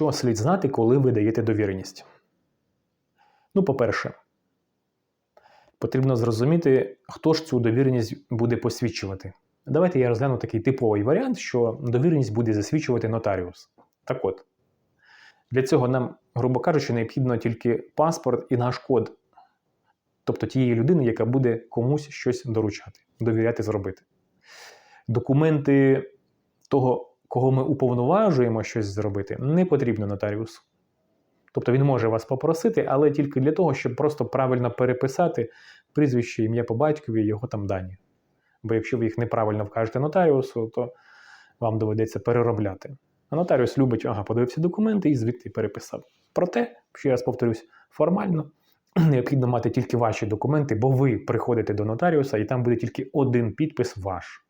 Що слід знати, коли ви даєте довіреність? Ну, по-перше, потрібно зрозуміти, хто ж цю довіреність буде посвідчувати. Давайте я розгляну такий типовий варіант, що довіреність буде засвідчувати нотаріус. Так от, для цього нам, грубо кажучи, необхідно тільки паспорт і наш код, тобто тієї людини, яка буде комусь щось доручати, довіряти зробити. Документи того, кого ми уповноважуємо щось зробити, не потрібно нотаріусу. Тобто він може вас попросити, але тільки для того, щоб просто правильно переписати прізвище, ім'я по батькові його там дані. Бо якщо ви їх неправильно вкажете нотаріусу, то вам доведеться переробляти. А нотаріус любить, ага, подивився документи і звідти переписав. Проте, ще раз повторюсь, формально необхідно мати тільки ваші документи, бо ви приходите до нотаріуса, і там буде тільки один підпис ваш,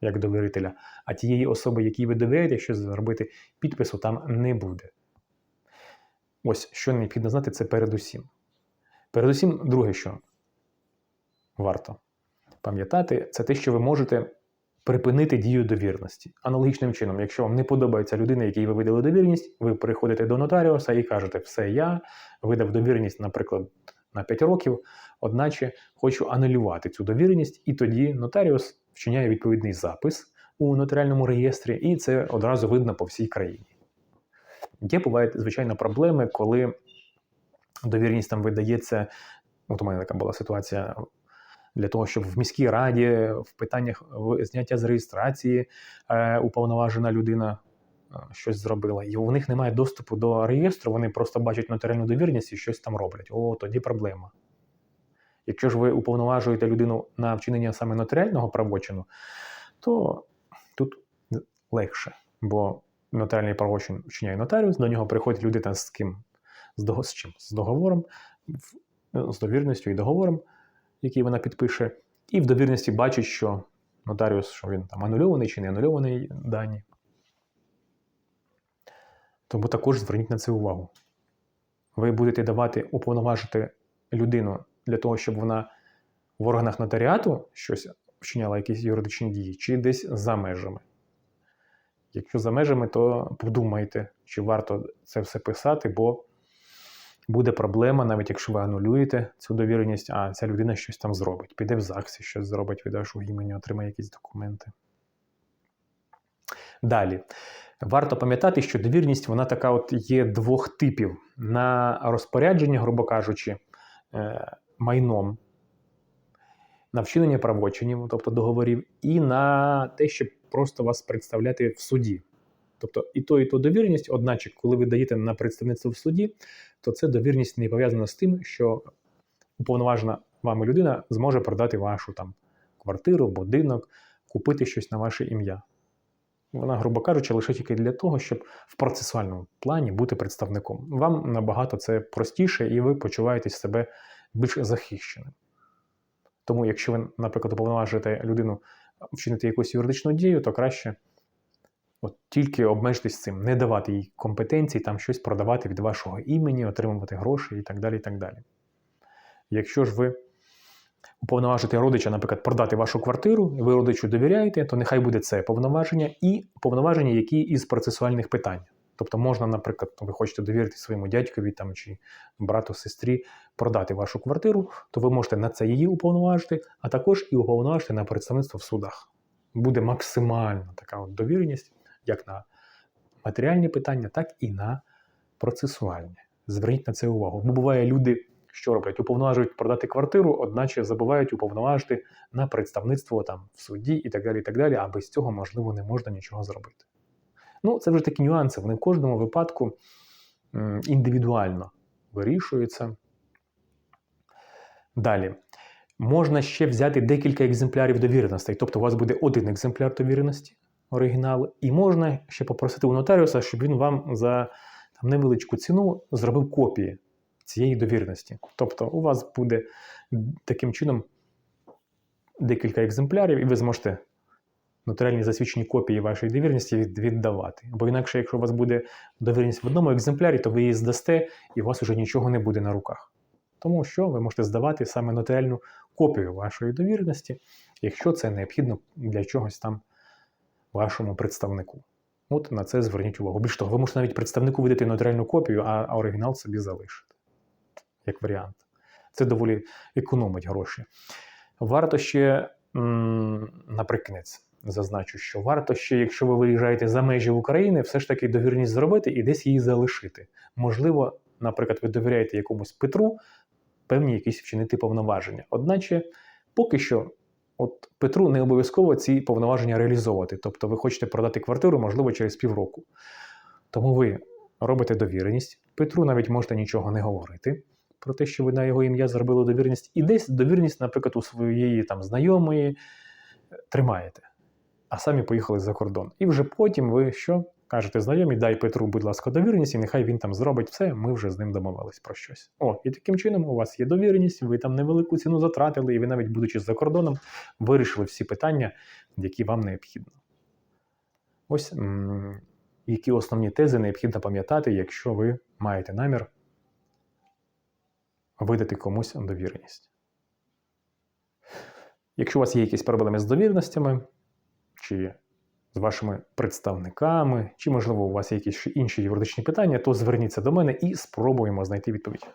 як довірителя. А тієї особи, якій ви довіряєте, що зробити підпису там не буде. Ось що необхідно знати, це передусім. Передусім, друге, що варто пам'ятати, це те, що ви можете припинити дію довірності. Аналогічним чином, якщо вам не подобається людина, якій ви видали довірність, ви приходите до нотаріуса і кажете, все, я видав довіреність, наприклад, на 5 років, одначе хочу анулювати цю довіреність, і тоді нотаріус вчиняє відповідний запис у нотаріальному реєстрі, і це одразу видно по всій країні. Є бувають, звичайно, проблеми, коли довіреність там видається. От у мене така була ситуація для того, щоб в міській раді в питаннях зняття з реєстрації е, уповноважена людина е, щось зробила. І у них немає доступу до реєстру, вони просто бачать нотаріальну довірність і щось там роблять. О, тоді проблема. Якщо ж ви уповноважуєте людину на вчинення саме нотаріального правочину, то тут легше. Бо нотаріальний правочин вчиняє нотаріус, до нього приходить людина з ким? З, з чим? З договором, з довірністю і договором, який вона підпише, і в довірності бачить, що нотаріус, що він там анульований чи не анульований дані. Тому також зверніть на це увагу. Ви будете давати уповноважити людину для того, щоб вона в органах нотаріату щось вчиняла якісь юридичні дії, чи десь за межами. Якщо за межами, то подумайте, чи варто це все писати, бо буде проблема, навіть якщо ви анулюєте цю довіреність, а ця людина щось там зробить. Піде в ЗАГСі, щось зробить від вашого імені, отримає якісь документи. Далі. Варто пам'ятати, що довірність вона така от є двох типів: на розпорядження, грубо кажучи, е, майном, на вчинення правочинів, тобто договорів, і на те, щоб просто вас представляти в суді. Тобто і то, і то довірність, одначе, коли ви даєте на представництво в суді, то це довірність не пов'язана з тим, що уповноважена вами людина зможе продати вашу там квартиру, будинок, купити щось на ваше ім'я. Вона, грубо кажучи, лише тільки для того, щоб в процесуальному плані бути представником. Вам набагато це простіше, і ви почуваєтесь себе більш захищеним. Тому, якщо ви, наприклад, уповноважуєте людину вчинити якусь юридичну дію, то краще от тільки обмежитись цим, не давати їй компетенцій, там щось продавати від вашого імені, отримувати гроші і так далі. і так далі. Якщо ж ви уповноважите родича, наприклад, продати вашу квартиру, ви родичу довіряєте, то нехай буде це повноваження і повноваження, які із процесуальних питань. Тобто можна, наприклад, ви хочете довірити своєму дядькові там, чи брату, сестрі продати вашу квартиру, то ви можете на це її уповноважити, а також і уповноважити на представництво в судах. Буде максимальна така от довіреність, як на матеріальні питання, так і на процесуальні. Зверніть на це увагу. Бо буває, люди, що роблять, уповноважують продати квартиру, одначе забувають уповноважити на представництво там в суді і так далі. і так далі, А без цього, можливо, не можна нічого зробити. Ну, це вже такі нюанси. Вони в кожному випадку індивідуально вирішуються. Далі. Можна ще взяти декілька екземплярів довіреностей. Тобто у вас буде один екземпляр довіреності, оригінал, і можна ще попросити у нотаріуса, щоб він вам за там, невеличку ціну зробив копії цієї довіреності. Тобто у вас буде таким чином декілька екземплярів, і ви зможете нотаріальні засвідчені копії вашої довірності віддавати. Бо інакше, якщо у вас буде довіреність в одному екземплярі, то ви її здасте і у вас вже нічого не буде на руках. Тому що ви можете здавати саме нотаріальну копію вашої довіреності, якщо це необхідно для чогось там вашому представнику. От на це зверніть увагу. Більш того, ви можете навіть представнику видати нотаріальну копію, а, оригінал собі залишити. Як варіант. Це доволі економить гроші. Варто ще наприкінець зазначу, що варто ще, якщо ви виїжджаєте за межі України, все ж таки довірність зробити і десь її залишити. Можливо, наприклад, ви довіряєте якомусь Петру певні якісь вчинити повноваження. Одначе, поки що, от Петру не обов'язково ці повноваження реалізовувати. Тобто ви хочете продати квартиру, можливо, через півроку. Тому ви робите довіреність. Петру навіть можете нічого не говорити про те, що ви на його ім'я зробили довіреність, і десь довіреність, наприклад, у своєї там знайомої тримаєте, а самі поїхали за кордон. І вже потім ви що? Кажете знайомі, дай Петру, будь ласка, довіреність, і нехай він там зробить все, ми вже з ним домовились про щось. О, і таким чином у вас є довіреність, ви там невелику ціну затратили, і ви навіть, будучи за кордоном, вирішили всі питання, які вам необхідно. Ось м- які основні тези необхідно пам'ятати, якщо ви маєте намір видати комусь довіреність. Якщо у вас є якісь проблеми з довірностями, чи з вашими представниками, чи, можливо, у вас є якісь інші юридичні питання, то зверніться до мене і спробуємо знайти відповідь.